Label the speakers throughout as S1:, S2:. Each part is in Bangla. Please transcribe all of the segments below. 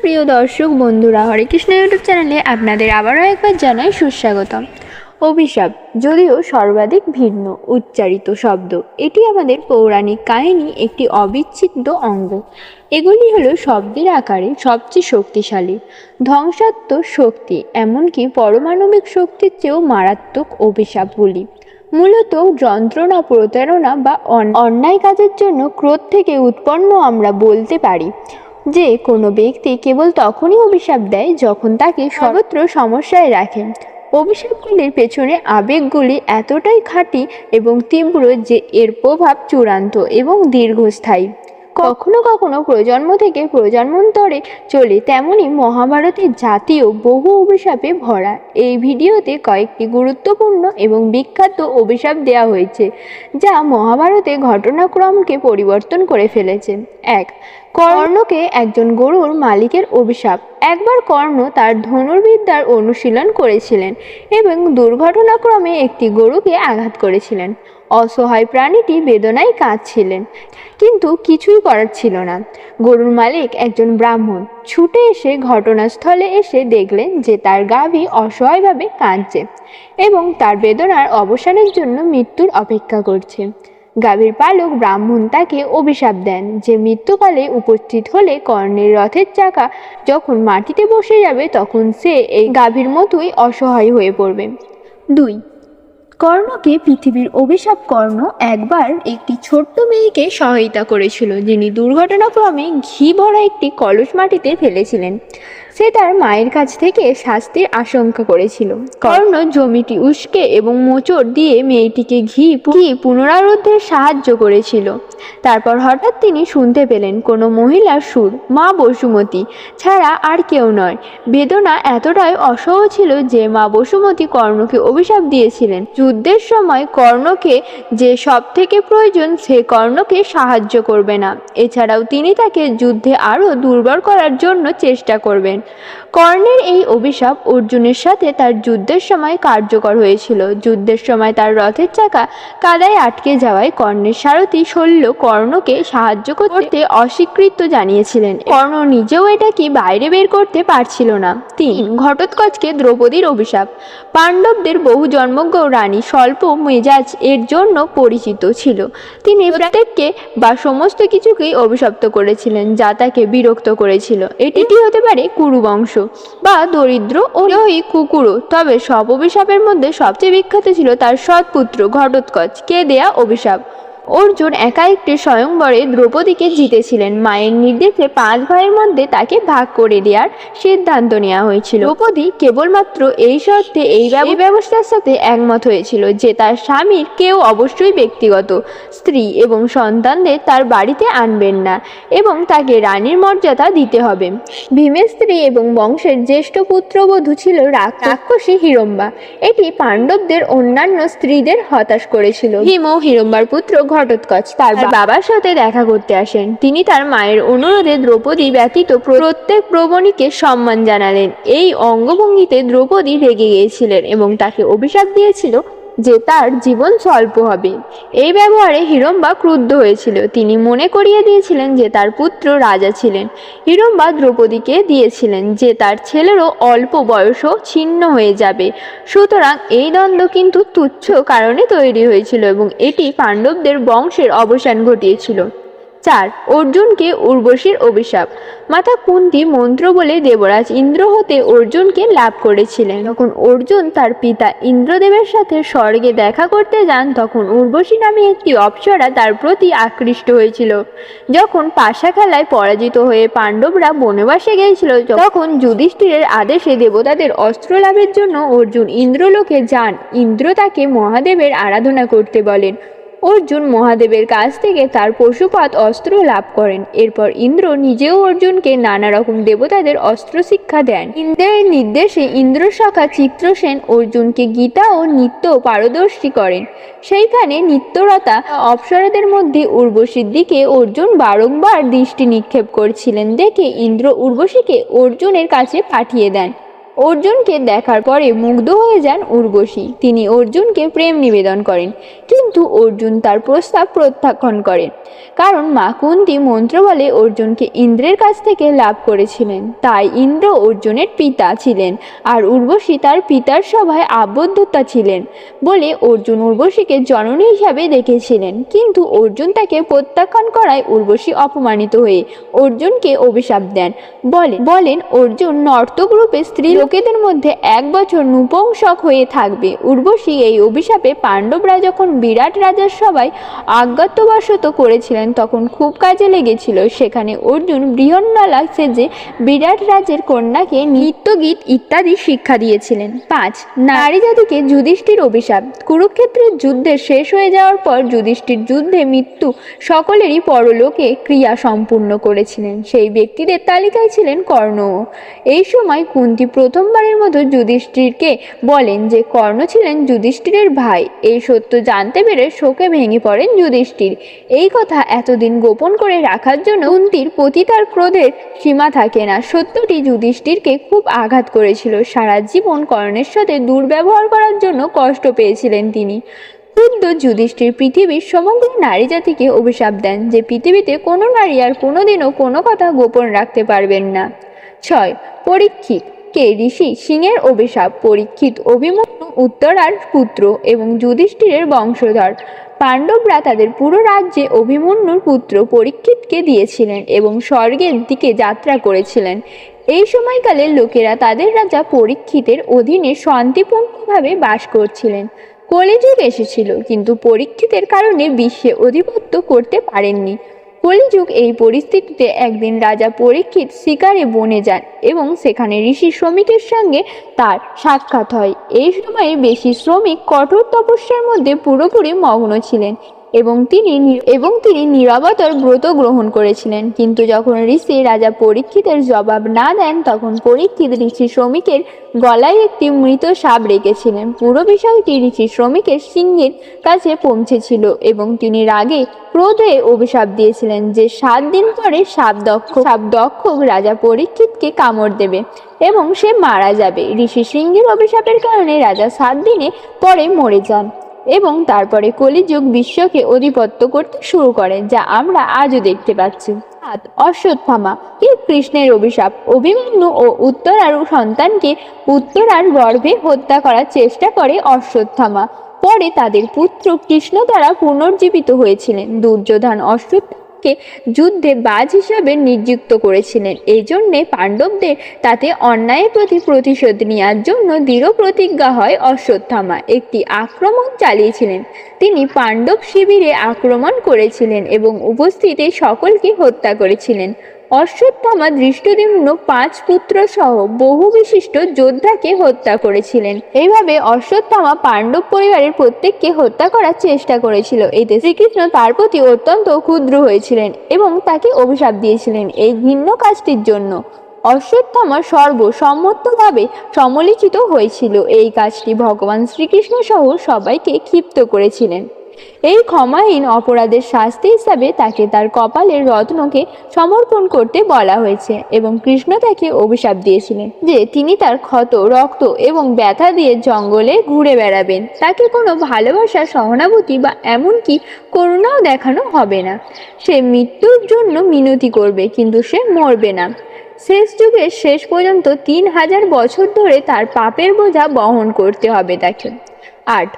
S1: প্রিয় দর্শক বন্ধুরা, হরে কৃষ্ণ ইউটিউব চ্যানেলে আপনাদের আবারও একবার জানাই সুস্বাগতম। অভিশাপ, যদিও সর্বাধিক ভিন্ন, উচ্চারিত শব্দ। এটি আমাদের পৌরাণিক কাহিনী একটি অবিচ্ছেদ্য অঙ্গ। এগুলি হলো শব্দের আকারে সবচেয়ে শক্তিশালী। ধ্বংসাত্মক শক্তি, এমনকি পরমাণবিক শক্তির চেয়েও মারাত্মক অভিশাপগুলি মূলত যন্ত্রণা, প্রতারণা বা অন- অন্যায় কাজের জন্য ক্রোধ থেকে উৎপন্ন আমরা বলতে পারি। যে কোনো ব্যক্তি কেবল তখনই অভিশাপ দেয় যখন তাকে সর্বত্র সমস্যায় রাখে। অভিশাপগুলির পেছনে আবেগগুলি এতটাই খাঁটি এবং তীব্র যে এর প্রভাব চূড়ান্ত এবং দীর্ঘস্থায়ী। কখনো কখনো প্রজন্ম থেকে প্রজন্মান্তরে চলে তেমনি মহাভারতের জাতীয় বহু অভিশাপে ভরা। এই ভিডিওতে কয়েকটি গুরুত্বপূর্ণ এবং বিখ্যাত অভিশাপ দেওয়া হয়েছে, যা মহাভারতে ঘটনাক্রমকে পরিবর্তন করে ফেলেছে। এক কর্ণকে একজন গরুর মালিকের অভিশাপ। একবার কর্ণ তার ধনুর্বিদ্যার অনুশীলন করেছিলেন এবং দুর্ঘটনাক্রমে একটি গরুকে আঘাত করেছিলেন। অসহায় প্রাণীটি বেদনায় কাঁদছিলেন, কিন্তু কিছুই করার ছিল না। গরুর মালিক একজন ব্রাহ্মণ, ছুটে এসে ঘটনাস্থলে এসে দেখলেন যে তার গাভী অসহায়ভাবে কাঁদছে এবং তার বেদনার অবসানের জন্য মৃত্যুর অপেক্ষা করছে। গাভীর পালক ব্রাহ্মণ তাকে অভিশাপ দেন। যে মৃত্যুকালে উপস্থিত হলে কর্ণের রথের চাকা যখন মাটিতে বসে যাবে, তখন সে এই গাভীর মতোই অসহায় হয়ে পড়বে। দুই, কর্ণকে পৃথিবীর অভিশাপ কর্ণ একবার একটি ছোট্ট মেয়েকে সহায়তা করেছিল, যিনি দুর্ঘটনাক্রমে ঘি ভরা একটি কলস মাটিতে ফেলেছিলেন। সে তার মায়ের কাছ থেকে শাস্তির আশঙ্কা করেছিল। কর্ণ জমিটি উস্কে এবং মোচড় দিয়ে মেয়েটিকে ঘি ঘি পুনরারুদ্ধের সাহায্য করেছিল। তারপর হঠাৎ তিনি শুনতে পেলেন কোনো মহিলার সুর, মা বসুমতী, ছাড়া আর কেউ নয়। বেদনা এতটাই অসহ ছিল যে মা বসুমতী কর্ণকে অভিশাপ দিয়েছিলেন। যুদ্ধের সময় কর্ণকে যে সব থেকে প্রয়োজন সে কর্ণকে সাহায্য করবে না। এছাড়াও তিনি তাকে যুদ্ধে আরও দুর্বল করার জন্য চেষ্টা করবেন। কর্ণের এই অভিশাপ অর্জুনের সাথে তার যুদ্ধের সময় কার্যকর হয়েছিল। যুদ্ধের সময় তার রথের চাকা কাদায় আটকে যাওয়ায় কর্ণের সারথি শল্য কর্ণকে সাহায্য করতে অস্বীকৃত জানিয়েছিলেন। কর্ণ নিজেও এটাকে বাইরে বের করতে পারছিল না। তিন, ঘটোৎকচকে দ্রৌপদীর অভিশাপ। পাণ্ডবদের বহু জন্মজ্ঞ রানী স্বল্প মেজাজ এর জন্য পরিচিত ছিল। তিনি প্রত্যেককে বা সমস্ত কিছুকেই অভিশপ্ত করেছিলেন, যা তাকে বিরক্ত করেছিল। এটি হতে পারে কুরু বংশ বা দরিদ্র ও লোহী কুকুরু তবে সব অভিশাপের মধ্যে সবচেয়ে বিখ্যাত ছিল তার সৎপুত্র ঘটোৎকচ। কে দেয়া অভিশাপ? অর্জুন একা একটি স্বয়ংবরে দ্রৌপদীকে জিতেছিলেন। মায়ের নির্দেশে পাঁচ ভাইয়ের মধ্যে তাকে ভাগ করে দেওয়ার সিদ্ধান্ত নেওয়া হয়েছিল। দ্রৌপদী কেবলমাত্র এই শর্তে এই ব্যবস্থার সাথে একমত হয়েছিল যে তার স্বামীর কেউ অবশ্যই ব্যক্তিগত স্ত্রী এবং সন্তানদের তার বাড়িতে আনবেন না এবং তাকে রানীর মর্যাদা দিতে হবে। ভীমের স্ত্রী এবং বংশের জ্যেষ্ঠ পুত্রবধূ ছিল রাক্ষসী হিরম্বা। এটি পাণ্ডবদের অন্যান্য স্ত্রীদের হতাশ করেছিল। ভীম ও হিড়ম্বার পুত্র ঘটোৎকচ তার বাবার সাথে দেখা করতে আসেন। তিনি তার মায়ের অনুরোধে দ্রৌপদী ব্যতীত প্রত্যেক প্রবণীকে সম্মান জানালেন। এই অঙ্গভঙ্গিতে দ্রৌপদী রেগে গিয়েছিলেন এবং তাকে অভিশাপ দিয়েছিল যে তার জীবন স্বল্প হবে। এই ব্যবহারে হিরম্বা ক্রুদ্ধ হয়েছিল। তিনি মনে করিয়ে দিয়েছিলেন যে তার পুত্র রাজা ছিলেন। হিরম্বা দ্রৌপদীকে দিয়েছিলেন যে তার ছেলেরও অল্প বয়সও ছিন্ন হয়ে যাবে। সুতরাং এই দ্বন্দ্ব কিন্তু তুচ্ছ কারণে তৈরি হয়েছিল এবং এটি পাণ্ডবদের বংশের অবসান ঘটিয়েছিল। চার, অর্জুনকে উর্বশীর অভিশাপ। মাতা কুন্তি মন্ত্র বলে দেবরাজ ইন্দ্র হতে অর্জুনকে লাভ করেছিলেন। যখন অর্জুন তার পিতা ইন্দ্রদেবের সাথে স্বর্গে দেখা করতে যান, তখন উর্বশী নামে একটি অপ্সরা তার প্রতি আকৃষ্ট হয়েছিল। যখন পাশা খেলায় পরাজিত হয়ে পাণ্ডবরা বনবাসে গিয়েছিল, তখন যুধিষ্ঠিরের আদেশে দেবতাদের অস্ত্র লাভের জন্য অর্জুন ইন্দ্রলোকে যান। ইন্দ্র তাকে মহাদেবের আরাধনা করতে বলেন। অর্জুন মহাদেবের কাছ থেকে তার পশুপাত অস্ত্র লাভ করেন। এরপর ইন্দ্র নিজেও অর্জুনকে নানা রকম দেবতাদের অস্ত্র শিক্ষা দেন। ইন্দ্রের নির্দেশে ইন্দ্র শাখা চিত্রসেন অর্জুনকে গীতা ও নৃত্য পারদর্শী করেন। সেইখানে নিত্যরতা অপ্সরাদের মধ্যে উর্বশীর দিকে অর্জুন বারংবার দৃষ্টি নিক্ষেপ করছিলেন দেখে ইন্দ্র উর্বশীকে অর্জুনের কাছে পাঠিয়ে দেন। অর্জুনকে দেখার পরে মুগ্ধ হয়ে যান উর্বশী। তিনি অর্জুনকে প্রেম নিবেদন করেন, কিন্তু অর্জুন তার প্রস্তাব প্রত্যাখ্যান করেন। কারণ মা কুন্তি মন্ত্র বলে অর্জুনকে ইন্দ্রের কাছ থেকে লাভ করেছিলেন। তাই ইন্দ্র অর্জুনের পিতা ছিলেন আর উর্বশী তার পিতার সভায় আবদ্ধতা ছিলেন বলে অর্জুন উর্বশীকে জননী হিসাবে দেখেছিলেন। কিন্তু অর্জুন তাকে প্রত্যাখ্যান করায় উর্বশী অপমানিত হয়ে অর্জুনকে অভিশাপ দেন। বলেন বলেন অর্জুন নর্তক রূপে স্ত্রী লোকেদের মধ্যে এক বছর নৃপংসক হয়ে থাকবে। উর্বশী এই অভিশাপে পাণ্ডবরা যখন বিরাট রাজার সবাই আজ্ঞাতবশত করেছিলেন, তখন খুব কাজে লেগেছিল। সেখানে অর্জুন বৃহন্নলা সেজে বিরাট রাজের কন্যাকে নৃত্যগীত ইত্যাদি শিক্ষা দিয়েছিলেন। পাঁচ, নারী জাতিকে যুধিষ্ঠির অভিশাপ। কুরুক্ষেত্রের যুদ্ধে শেষ হয়ে যাওয়ার পর যুধিষ্ঠির যুদ্ধে মৃত্যু সকলেরই পরলোকে ক্রিয়া সম্পূর্ণ করেছিলেন। সেই ব্যক্তিদের তালিকায় ছিলেন কর্ণও এই সময় কুন্তি প্রথমবারের মতো যুধিষ্ঠিরকে বলেন যে কর্ণ ছিলেন যুধিষ্ঠিরের ভাই। এই সত্য জানতে পেরে শোকে ভেঙে পড়েন যুধিষ্ঠির। এই কথা এতদিন গোপন করে রাখার জন্য কুন্তির প্রতি তার ক্রোধের সীমা থাকে না। সত্যটি যুধিষ্ঠিরকে খুব আঘাত করেছিল। সারা জীবন কর্ণের সাথে দুর্ব্যবহার করার জন্য কষ্ট পেয়েছিলেন তিনি। ক্ষুব্ধ যুধিষ্ঠির পৃথিবীর সমগ্র নারী জাতিকে অভিশাপ দেন যে পৃথিবীতে কোনো নারী আর কোনোদিনও কোনো কথা গোপন রাখতে পারবেন না। ছয়, পরীক্ষিত। কে ঋষি সিংহের অভিশাপ, পরীক্ষিত অভিমন্যু উত্তরার পুত্র এবং যুধিষ্ঠিরের বংশধর। পাণ্ডবরা তাদের পুরো রাজ্যে অভিমন্যুর পুত্র পরীক্ষিতকে দিয়েছিলেন এবং স্বর্গের দিকে যাত্রা করেছিলেন। এই সময়কালে লোকেরা তাদের রাজা পরীক্ষিতের অধীনে শান্তিপূর্ণভাবে বাস করছিলেন। কলিযুগ এসেছিল, কিন্তু পরীক্ষিতের কারণে বিশ্বে আধিপত্য করতে পারেননি। কলিযুগ এই পরিস্থিতিতে একদিন রাজা পরীক্ষিত শিকারে বনে যান এবং সেখানে ঋষি শ্রমিকের সঙ্গে তার সাক্ষাৎ হয়। এই সময়ে বেশি শ্রমিক কঠোর তপস্যার মধ্যে পুরোপুরি মগ্ন ছিলেন। এবং তিনি এবং তিনি নিরবতার ব্রত গ্রহণ করেছিলেন। কিন্তু যখন ঋষি রাজা পরীক্ষিতের জবাব না দেন, তখন পরীক্ষিত ঋষি শ্রমিকের গলায় একটি মৃত সাপ রেখেছিলেন পুরো বিষয়টি ঋষি শ্রমিকের সিংহের কাছে পৌঁছেছিল এবং তিনি রাগে ক্রোধে অভিশাপ দিয়েছিলেন যে সাত দিন পরে সাপ দক্ষ সাপ দক্ষ রাজা পরীক্ষিতকে কামড় দেবে এবং সে মারা যাবে। ঋষি সিংহের অভিশাপের কারণে রাজা সাত দিনে পরে মরে যান। এবং তারপরে কলিযুগ বিশ্বকে অধিপত্য করতে শুরু করে যা আমরা আজও দেখতে পাচ্ছি। সাত অশ্বত্থামা, কি কৃষ্ণের অভিশাপ, অভিমন্যু ও উত্তরার সন্তানকে উত্তরার গর্ভে হত্যা করার চেষ্টা করে অশ্বত্থামা। পরে তাদের পুত্র কৃষ্ণ দ্বারা পুনর্জীবিত হয়েছিলেন। দুর্যোধন অশ্বত্থামাকে যুদ্ধে বাজ হিসাবে নিযুক্ত করেছিলেন। এই জন্যে পাণ্ডবদের তাতে অন্যায়ের প্রতি প্রতিশোধ নেওয়ার জন্য দৃঢ় প্রতিজ্ঞা হয় অশ্বত্থামা। একটি আক্রমণ চালিয়েছিলেন। তিনি পাণ্ডব শিবিরে আক্রমণ করেছিলেন এবং উপস্থিত সকলকে হত্যা করেছিলেন। অশ্বত্থামা দৃষ্টদ্যুম্ন পাঁচ পুত্র সহ বহু বিশিষ্ট যোদ্ধাকে হত্যা করেছিলেন। এইভাবে অশ্বত্থামা পাণ্ডব পরিবারের প্রত্যেককে হত্যা করার চেষ্টা করেছিল। এতে শ্রীকৃষ্ণ তার প্রতি অত্যন্ত ক্ষুদ্র হয়েছিলেন এবং তাকে অভিশাপ দিয়েছিলেন এই ঘৃণ্য কাজটির জন্য। অশ্বত্থামা সর্বসম্মতভাবে সমালোচিত হয়েছিল। এই কাজটি ভগবান শ্রীকৃষ্ণ সহ সবাইকে ক্ষিপ্ত করেছিলেন। এই ক্ষমাহীন অপরাধের শাস্তি হিসাবে তাকে তার কপালের রত্নকে সমর্পণ করতে বলা হয়েছে এবং কৃষ্ণ তাকে অভিশাপ দিয়েছিলেন যে তিনি তার ক্ষত, রক্ত এবং ব্যথা দিয়ে জঙ্গলে ঘুরে বেড়াবেন। তাকে কোনো ভালোবাসা, সহানুভূতি বা এমনকি করুণাও দেখানো হবে না। সে মৃত্যুর জন্য মিনতি করবে, কিন্তু সে মরবে না। শেষ যুগের শেষ পর্যন্ত তিন হাজার বছর ধরে তার পাপের বোঝা বহন করতে হবে তাকে। আট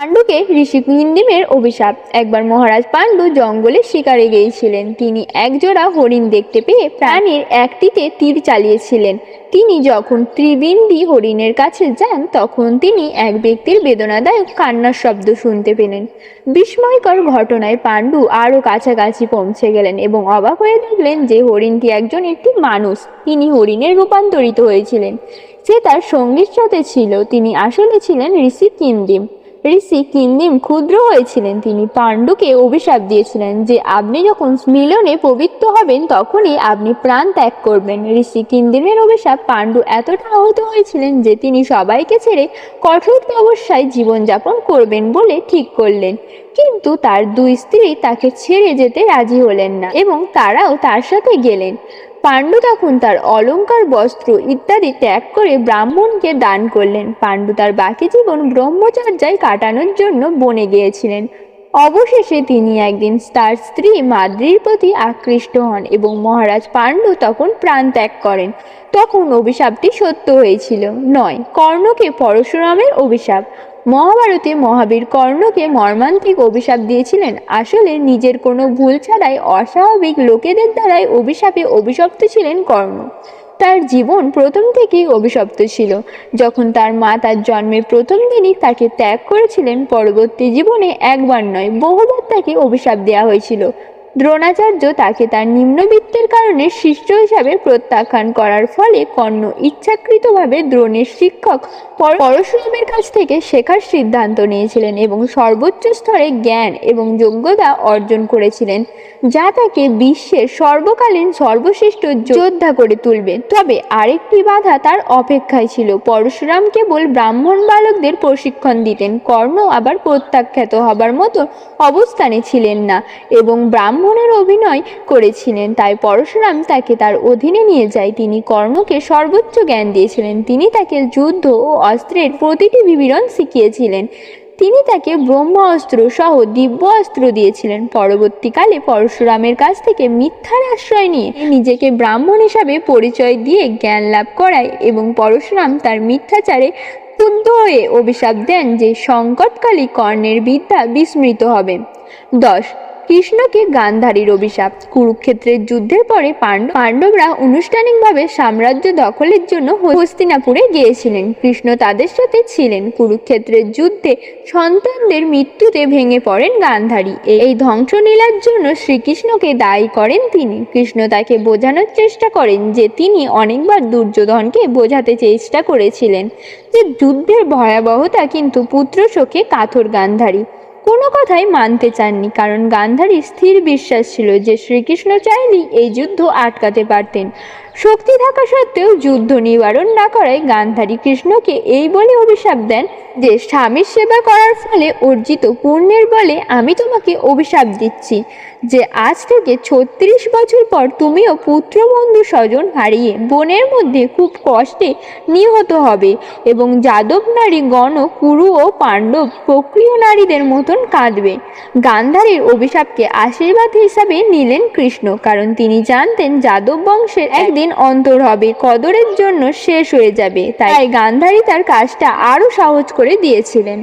S1: পাণ্ডুকে ঋষি কিন্দিমের অভিশাপ। একবার মহারাজ পাণ্ডু জঙ্গলে শিকারে গিয়েছিলেন। তিনি একজোড়া হরিণ দেখতে পেয়ে প্রাণীর একটিতে তীর চালিয়েছিলেন। তিনি যখন ত্রিবিন্দি হরিণের কাছে যান, তখন তিনি এক ব্যক্তির বেদনাদায়ক কান্নার শব্দ শুনতে পেলেন। বিস্ময়কর ঘটনায় পাণ্ডু আরও কাছাকাছি পৌঁছে গেলেন এবং অবাক হয়ে দেখলেন যে হরিণটি একজন একটি মানুষ। তিনি হরিণে রূপান্তরিত হয়েছিলেন। সে তার সঙ্গীর সাথে ছিল। তিনি আসলে ছিলেন ঋষি কিন্দিম ঋষি কিন্দিম ক্ষুদ্র হয়েছিলেন। তিনি পাণ্ডুকে অভিশাপ দিয়েছিলেন যে আপনি যখন মিলনে পবিত্র হবেন, তখনই আপনি প্রাণ ত্যাগ করবেন। ঋষি কিন্দিমের অভিশাপ পাণ্ডু এতটা আহত হয়েছিলেন যে তিনি সবাইকে ছেড়ে কঠোর তপস্যায় জীবনযাপন করবেন বলে ঠিক করলেন। কিন্তু তার দুই স্ত্রী তাকে ছেড়ে যেতে রাজি হলেন না এবং তারাও তার সাথে গেলেন। পাণ্ডু তখন তার অলঙ্কার, বস্ত্র ইত্যাদি ত্যাগ করে ব্রাহ্মণকে দান করলেন। পাণ্ডু তার বাকি জীবন ব্রহ্মচর্যায় কাটানোর জন্য বনে গিয়েছিলেন। অবশেষে তিনি একদিন তার স্ত্রী মাদ্রির প্রতি আকৃষ্ট হন এবং মহারাজ পাণ্ডু তখন প্রাণ ত্যাগ করেন। তখন অভিশাপটি সত্য হয়েছিল। নয়, কর্ণকে পরশুরামের অভিশাপ। মহাভারতে মহাবীর কর্ণকে মর্মান্তিক অভিশাপ দিয়েছিলেন। আসলে নিজের কোনো ভুল ছাড়াই অস্বাভাবিক লোকেদের দ্বারাই অভিশাপে অভিশপ্ত ছিলেন কর্ণ। তার জীবন প্রথম থেকেই অভিশপ্ত ছিল। যখন তার মা তার জন্মের প্রথম দিনই তাকে ত্যাগ করেছিলেন, পরবর্তী জীবনে একবার নয়, বহুবার তাকে অভিশাপ দেওয়া হয়েছিল। দ্রোণাচার্য তাকে তার নিম্নবিত্তের কারণে শিষ্য হিসাবে প্রত্যাখ্যান করার ফলে কর্ণ ইচ্ছাকৃতভাবে দ্রোণের শিক্ষক পর- পরশুরামের কাছ থেকে শেখার সিদ্ধান্ত নিয়েছিলেন এবং সর্বোচ্চ স্তরে জ্ঞান এবং যোগ্যতা অর্জন করেছিলেন, যা তাকে বিশ্বের সর্বকালীন সর্বশ্রেষ্ঠ যোদ্ধা করে তুলবে। তবে আরেকটি বাধা তার অপেক্ষায় ছিল। পরশুরাম কেবল ব্রাহ্মণ বালকদের প্রশিক্ষণ দিতেন, কর্ণ আবার প্রত্যাখ্যাত হবার মতো অবস্থানে ছিলেন না এবং ব্রাহ্মণের অভিনয় করেছিলেন, তাই পরশুরাম তাকে তার অধীনে নিয়ে যায়। তিনি কর্ণকে সর্বোচ্চ জ্ঞান দিয়েছিলেন। তিনি তাকে যুদ্ধ ও অস্ত্রের প্রতিটি বিবরণ শিখিয়েছিলেন। তিনি তাকে ব্রহ্মাস্ত্র সহ দিব্য অস্ত্র দিয়েছিলেন। পরবর্তীকালে পরশুরামের কাছ থেকে মিথ্যার আশ্রয় নিয়ে নিজেকে ব্রাহ্মণ হিসাবে পরিচয় দিয়ে জ্ঞান লাভ করায় এবং পরশুরাম তার মিথ্যাচারে ক্রুদ্ধ হয়ে অভিশাপ দেন যে সংকটকালী কর্ণের বিদ্যা বিস্মৃত হবে। দশ কৃষ্ণকে গান্ধারীর অভিশাপ। কুরুক্ষেত্রের যুদ্ধের পরে পাণ্ডব পাণ্ডবরা আনুষ্ঠানিকভাবে সাম্রাজ্য দখলের জন্য হস্তিনাপুরে গিয়েছিলেন। কৃষ্ণ তাদের সাথে ছিলেন। কুরুক্ষেত্রের যুদ্ধে সন্তানদের মৃত্যুতে ভেঙে পড়েন গান্ধারী। এই- ধ্বংসলীলার জন্য শ্রীকৃষ্ণকে দায়ী করেন তিনি। কৃষ্ণ তাকে বোঝানোর চেষ্টা করেন যে তিনি অনেকবার দুর্যোধনকে বোঝাতে চেষ্টা করেছিলেন যে যুদ্ধের ভয়াবহতা কিন্তু পুত্র শোকে কাথর গান্ধারী। কোনো কথাই মানতে চাননি, কারণ গান্ধারী স্থির বিশ্বাস ছিল যে শ্রীকৃষ্ণ চাইলেই এই যুদ্ধ আটকাতে পারতেন। শক্তি থাকা সত্ত্বেও যুদ্ধ নিবারণ না করায় গান্ধারী কৃষ্ণকে এই বলে অভিশাপ দেন যে, স্বামীর সেবা করার ফলে অর্জিত পুণ্যের বলে আমি তোমাকে অভিশাপ দিচ্ছি। যে আজ থেকে ছত্রিশ বছর পর তুমিও পুত্র বন্ধু স্বজন হারিয়ে বনের মধ্যে খুব কষ্টে নিহত হবে এবং যাদব নারী গণ, কুরু ও পাণ্ডব প্রক্রিয় নারীদের মতন কাঁদবে। গান্ধারীর অভিশাপকে আশীর্বাদ হিসাবে নিলেন কৃষ্ণ, কারণ তিনি জানতেন যাদব বংশের একদিন অন্তর হবে, কদরের জন্য শেষ হয়ে যাবে। তাই গান্ধারী তার কাজটা আরও সহজ করে দিয়েছিলেন।